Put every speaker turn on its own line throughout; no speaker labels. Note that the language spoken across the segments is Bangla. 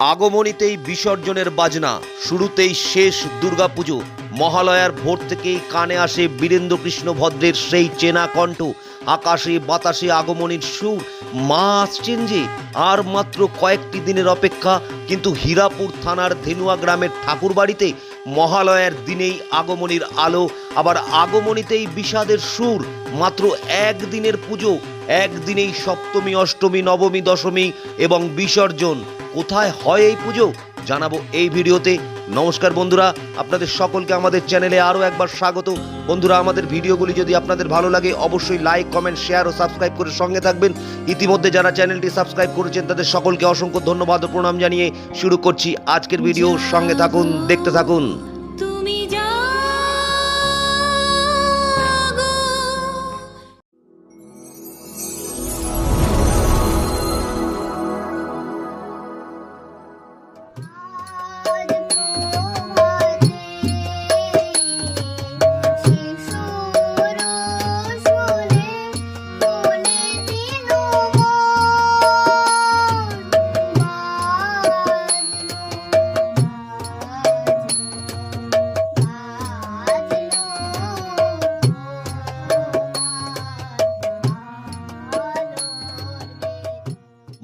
আগমনীতেই বিসর্জনের বাজনা, শুরুতেই শেষ দুর্গাপুজো। মহালয়ার ভোর থেকেই কানে আসে বীরেন্দ্র কৃষ্ণ ভদ্রের সেই চেনা কণ্ঠ, আকাশে বাতাসে আগমনীর সুর। মা আসছেন যে, আর মাত্র কয়েকটি দিনের অপেক্ষা, কিন্তু হীরাপুর থানার ধেনুয়া গ্রামের ঠাকুরবাড়িতে মহালয়ার দিনেই আগমনীর আলো, আবার আগমনীতেই বিষাদের সুর। মাত্র একদিনের পুজো একদিনেই সপ্তমী, অষ্টমী, নবমী, দশমী এবং বিসর্জন। কোথায় হয় এই পুজো জানাব এই ভিডিওতে। নমস্কার বন্ধুরা, আপনাদের সকলকে আমাদের চ্যানেলে আরও একবার স্বাগত। বন্ধুরা, আমাদের ভিডিওগুলি যদি আপনাদের ভালো লাগে, অবশ্যই লাইক, কমেন্ট, শেয়ার ও সাবস্ক্রাইব করে সঙ্গে থাকবেন। ইতিমধ্যে যারা চ্যানেলটি সাবস্ক্রাইব করেছেন, তাদের সকলকে অসংখ্য ধন্যবাদ ও প্রণাম জানিয়ে শুরু করছি আজকের ভিডিও। সঙ্গে থাকুন, দেখতে থাকুন।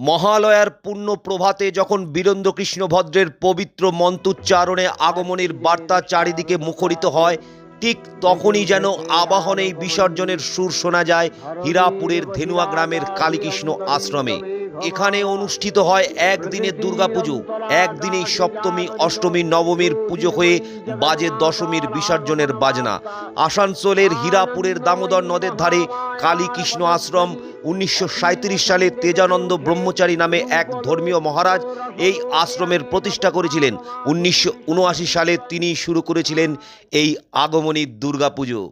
মহালয়ার পূর্ণ প্রভাতে যখন বীরেন্দ্র কৃষ্ণ ভদ্রের পবিত্র মন্ত্রোচ্চারণে আগমনের বার্তা চারিদিকে মুখরিত হয়, ঠিক তখনই যেন আবাহনেই বিসর্জনের সুর শোনা যায় হীরাপুরের ধেনুয়া গ্রামের কালীকৃষ্ণ আশ্রমে। এখানে অনুষ্ঠিত হয় একদিনের দুর্গাপুজো। একদিনেই সপ্তমী, অষ্টমী, নবমীর পুজো হয়ে বাজে দশমীর বিসর্জনের বাজনা। আসানসোলের হীরাপুরের দামোদর নদের ধারে কালীকৃষ্ণ আশ্রম উনিশশো সালে তেজানন্দ ব্রহ্মচারী নামে এক ধর্মীয় মহারাজ এই আশ্রমের প্রতিষ্ঠা করেছিলেন। উনিশশো উনআশি সালে তিনি শুরু করেছিলেন এই আগমনী দুর্গাপুজো।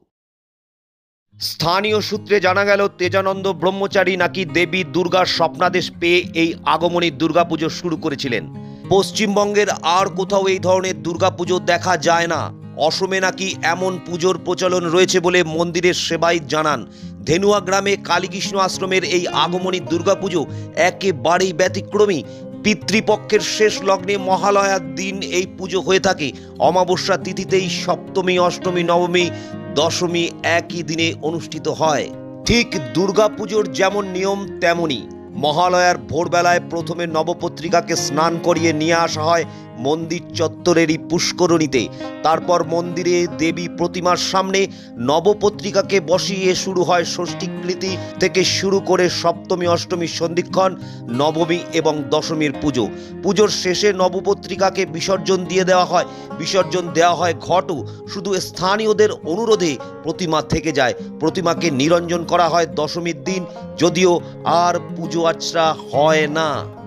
স্থানীয় সূত্রে জানা গেল, তেজানন্দ ব্রহ্মচারী নাকি দেবী দুর্গার স্বপ্নাদেশ পেয়ে এই আগমনী দুর্গাপুজো শুরু করেছিলেন। পশ্চিমবঙ্গের আর কোথাও এই ধরনের দুর্গাপুজো দেখা যায় না। অসমে নাকি এমন পুজোর প্রচলন রয়েছে বলে মন্দিরের সেবাই জানান। ধেনুয়া গ্রামে কালীকৃষ্ণ আশ্রমের এই আগমনী দুর্গাপুজো একেবারেই ব্যতিক্রমী। পিতৃপক্ষের শেষ লগ্নে মহালয়ার দিন এই পুজো হয়ে থাকে। অমাবস্যা তিথিতেই সপ্তমী, অষ্টমী, নবমী, দশমী একই দিনে অনুষ্ঠিত হয়। ঠিক দুর্গাপুজোর যেমন নিয়ম, তেমনই মহালয়ার ভোরবেলায় প্রথমে নবপত্রিকাকে স্নান করিয়ে নিয়ে আসা হয়। মন্দির চত্বরেরই পুষ্করণীতে। তারপর মন্দিরে দেবী প্রতিমার সামনে নবপত্রিকাকে বসিয়ে শুরু হয় ষষ্ঠীকৃতি থেকে শুরু করে সপ্তমী, অষ্টমী সন্ধিক্ষণ, নবমী এবং দশমীর পুজো। পুজোর শেষে নবপত্রিকাকে বিসর্জন দিয়ে দেওয়া হয়। বিসর্জন দেওয়া হয় ঘটও। শুধু স্থানীয়দের অনুরোধে প্রতিমা থেকে যায়। প্রতিমাকে নিরঞ্জন করা হয় দশমীর দিন। যদিও আর পুজো আচরা হয় না।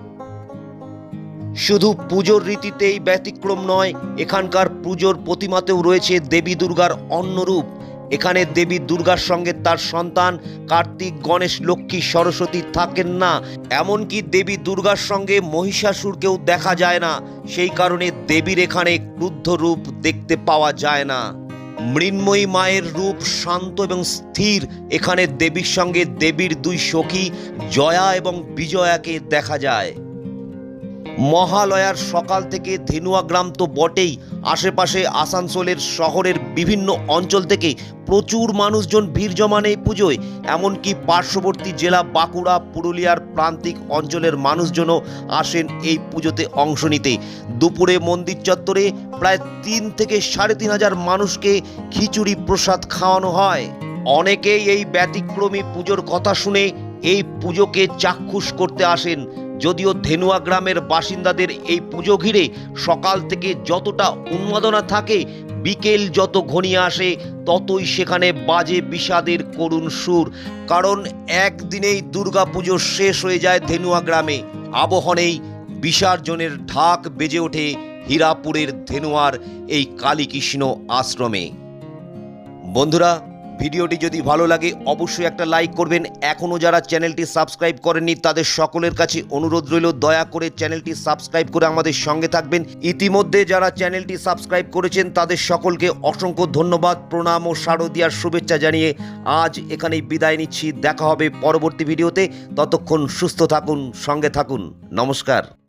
শুধু পুজোর রীতিতেই ব্যতিক্রম নয়, এখানকার পুজোর প্রতিমাতেও রয়েছে দেবী দুর্গার অন্য রূপ এখানে দেবী দুর্গার সঙ্গে তার সন্তান কার্তিক, গণেশ, লক্ষ্মী, সরস্বতী থাকেন না। এমনকি দেবী দুর্গার সঙ্গে মহিষাসুরকেও দেখা যায় না। সেই কারণে দেবীর এখানে ক্রুদ্ধ রূপ দেখতে পাওয়া যায় না। মৃন্ময়ী মায়ের রূপ শান্ত এবং স্থির। এখানে দেবীর সঙ্গে দেবীর দুই সখী জয়া এবং বিজয়াকে দেখা যায়। মহালয়ার সকাল থেকে ধেনুয়া গ্রাম তো বটেই। আশেপাশে আসানসোলের শহরের বিভিন্ন অঞ্চল থেকে প্রচুর মানুষজন ভিড় জমান এই পুজোয়। এমনকি পার্শ্ববর্তী জেলা বাঁকুড়া, পুরুলিয়ার প্রান্তিক অঞ্চলের মানুষজনও আসেন এই পুজোতে অংশ নিতে। দুপুরে মন্দির চত্বরে প্রায় তিন থেকে সাড়ে তিন হাজার মানুষকে খিচুড়ি প্রসাদ খাওয়ানো হয়। অনেকেই এই ব্যতিক্রমী পুজোর কথা শুনে এই পুজোকে চাক্ষুষ করতে আসেন। যদিও ধেনুয়া গ্রামের বাসিন্দাদের এই পুজো ঘিরে সকাল থেকে যতটা উন্মাদনা থাকে, বিকেল যত ঘনিয়ে আসে, ততই সেখানে বাজে বিষাদের করুণ সুর। কারণ একদিনেই দুর্গা পুজো শেষ হয়ে যায় ধেনুয়া গ্রামে। আবহনেই বিসর্জনের ঢাক বেজে ওঠে হীরাপুরের ধেনুয়ার এই কালীকৃষ্ণ আশ্রমে। বন্ধুরা ভিডিওটি যদি ভালো লাগে, অবশ্যই একটা লাইক করবেন। এখনও যারা চ্যানেলটি সাবস্ক্রাইব করেননি, তাদের সকলের কাছে অনুরোধ রইল, দয়া করে চ্যানেলটি সাবস্ক্রাইব করে আমাদের সঙ্গে থাকবেন। ইতিমধ্যে যারা চ্যানেলটি সাবস্ক্রাইব করেছেন, তাদের সকলকে অসংখ্য ধন্যবাদ, প্রণাম ও শারদীয়ার শুভেচ্ছা জানিয়ে আজ এখানেই বিদায় নিচ্ছি। দেখা হবে পরবর্তী ভিডিওতে। ততক্ষণ সুস্থ থাকুন, সঙ্গে থাকুন। নমস্কার।